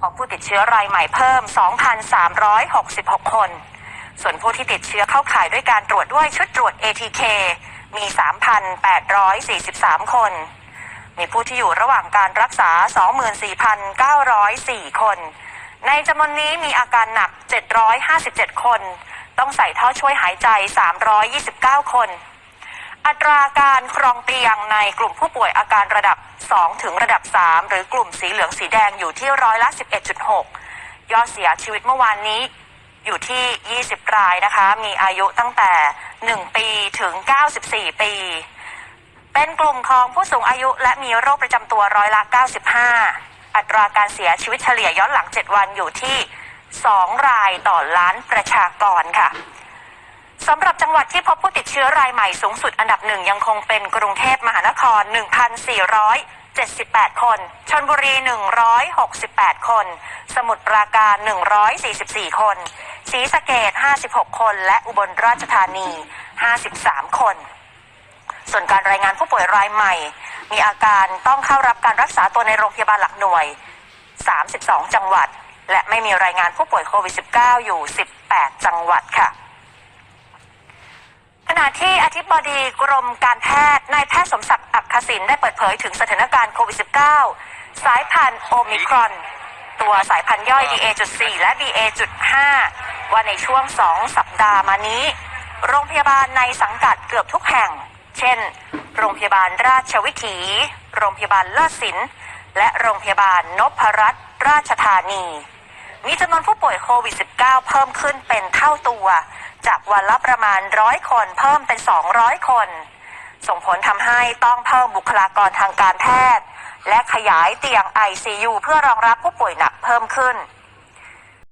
พบผู้ติดเชื้อรายใหม่เพิ่ม 2,366 คน ส่วนผู้ที่ติดเชื้อเข้าข่ายด้วยการตรวจด้วยชุดตรวจ ATK มี 3,843 คน มีผู้ที่อยู่ระหว่างการรักษา 24,904 คน ในจำนวนนี้มีอาการหนัก 757 คน ต้องใส่ท่อช่วยหายใจ 329 คน อัตราการครองเตียงในกลุ่มผู้ป่วยอาการระดับ 2 ถึงระดับ 3 หรือกลุ่มสีเหลืองสีแดงอยู่ที่ร้อยละ 11.6 ยอดเสียชีวิตเมื่อวานนี้อยู่ที่ 20 รายนะคะ มีอายุตั้งแต่ 1 ปีถึง 94 ปี เป็นกลุ่มของผู้สูงอายุและมีโรคประจำตัวร้อยละ 95 อัตราการเสียชีวิตเฉลี่ยย้อนหลัง 7 วันอยู่ที่ 2 รายต่อล้านประชากรค่ะ สำหรับจังหวัดที่พบผู้ติดเชื้อรายใหม่สูงสุดอันดับหนึ่งยังคงเป็นกรุงเทพมหานคร 1,478 คน ชนบุรี 168 คน สมุทรปราการ 144 คน ศรีสะเกด56 คน และอุบลราชธานี 53 คน ส่วนการรายงานผู้ป่วยรายใหม่ มีอาการต้องเข้ารับการรักษาตัวในโรงพยาบาลหลักหน่วย 32 จังหวัด และไม่มีรายงานผู้ป่วยโควิด -19 อยู่ 18 จังหวัดค่ะ ณะที่อธิบดีกรมการแพทย์นายแพทย์สมศักดิ์อักขสินได้เปิดเผยถึงสถานการณ์โควิด -19 สายพันธุ์โอมิครอน ตัวสายพันธุ์ย่อย BA.4 และ BA.5 ว่าในช่วง 2 สัปดาห์มานี้ โรงพยาบาลในสังกัดเกือบทุกแห่ง เช่น โรงพยาบาลราชวิถี โรงพยาบาลเลิศศิลป์และโรงพยาบาลนพรัตน์ราชธานี มีจำนวนผู้ป่วยโควิด -19 เพิ่มขึ้นเป็นเท่าตัว จากวันละประมาณร้อยคนเพิ่มเป็น 200 คน ส่งผลทำให้ต้องเพิ่มบุคลากรทางการแพทย์ และขยายเตียง ICU เพื่อรองรับผู้ป่วยหนักเพิ่มขึ้น